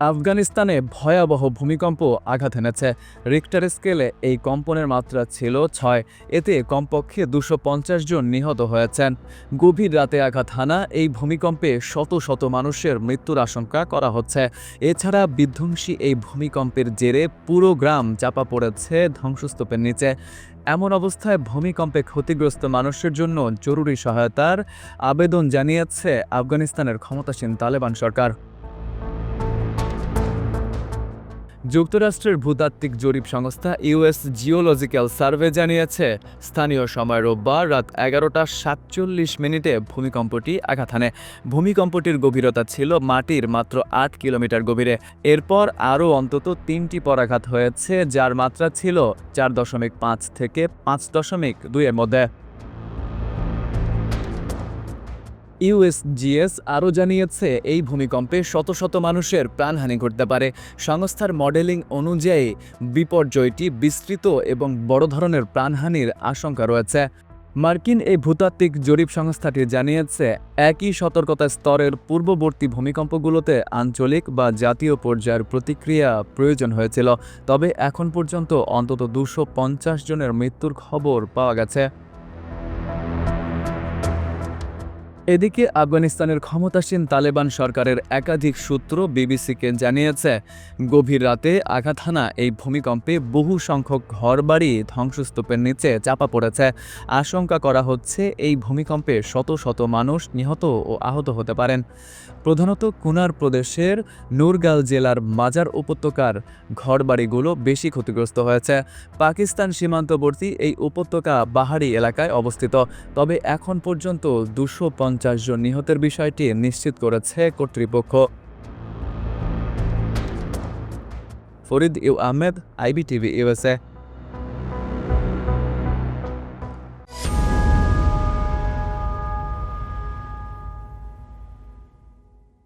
আফগানিস্তানে ভয়াবহ ভূমিকম্প আঘাত এনেছে। রিক্টার স্কেলে এই কম্পনের মাত্রা ছিল ছয়। এতে কমপক্ষে দুশো পঞ্চাশ জন নিহত হয়েছেন। গভীর রাতে আঘাত হানা এই ভূমিকম্পে শত শত মানুষের মৃত্যুর আশঙ্কা করা হচ্ছে। এছাড়া বিধ্বংসী এই ভূমিকম্পের জেরে পুরো গ্রাম চাপা পড়েছে ধ্বংসস্তূপের নিচে। এমন অবস্থায় ভূমিকম্পে ক্ষতিগ্রস্ত মানুষের জন্য জরুরি সহায়তার আবেদন জানিয়েছে আফগানিস্তানের ক্ষমতাসীন তালেবান সরকার। যুক্তরাষ্ট্রের ভূতাত্ত্বিক জরিপ সংস্থা ইউএস জিওলজিক্যাল সার্ভে জানিয়েছে, স্থানীয় সময় রোববার রাত এগারোটা সাতচল্লিশ মিনিটে ভূমিকম্পটি আঘাত হানে। ভূমিকম্পটির গভীরতা ছিল মাটির মাত্র আট কিলোমিটার গভীরে। এরপর আরও অন্তত তিনটি পরাঘাত হয়েছে, যার মাত্রা ছিল চার দশমিক পাঁচ থেকে পাঁচ দশমিক দুইয়ের মধ্যে। ইউএসজিএস আরও জানিয়েছে, এই ভূমিকম্পে শত শত মানুষের প্রাণহানি ঘটতে পারে। সংস্থার মডেলিং অনুযায়ী বিপর্যয়টি বিস্তৃত এবং বড় ধরনের প্রাণহানির আশঙ্কা রয়েছে। মার্কিন এই ভূতাত্ত্বিক জরিপ সংস্থাটি জানিয়েছে, একই সতর্কতা স্তরের পূর্ববর্তী ভূমিকম্পগুলোতে আঞ্চলিক বা জাতীয় পর্যায়ের প্রতিক্রিয়া প্রয়োজন হয়েছিল, তবে এখন পর্যন্ত অন্তত দুশো জনের মৃত্যুর খবর পাওয়া গেছে। এদিকে আফগানিস্তানের ক্ষমতাসীন তালেবান সরকারের একাধিক সূত্র বিবিসিকে জানিয়েছে, গভীর রাতে আঘাত হানা এই ভূমিকম্পে বহু সংখ্যক ঘরবাড়ি ধ্বংসস্তূপের নিচে চাপা পড়েছে। আশঙ্কা করা হচ্ছে এই ভূমিকম্পে শত শত মানুষ নিহত ও আহত হতে পারেন। প্রধানত কুনার প্রদেশের নুরগাল জেলার মাজার উপত্যকার ঘরবাড়িগুলো বেশি ক্ষতিগ্রস্ত হয়েছে। পাকিস্তান সীমান্তবর্তী এই উপত্যকা পাহাড়ি এলাকায় অবস্থিত। তবে এখন পর্যন্ত দুশো পঞ্চাশ জন নিহতের বিষয়টি নিশ্চিত করেছে কর্তৃপক্ষ। Farid U Ahmed IBTV USA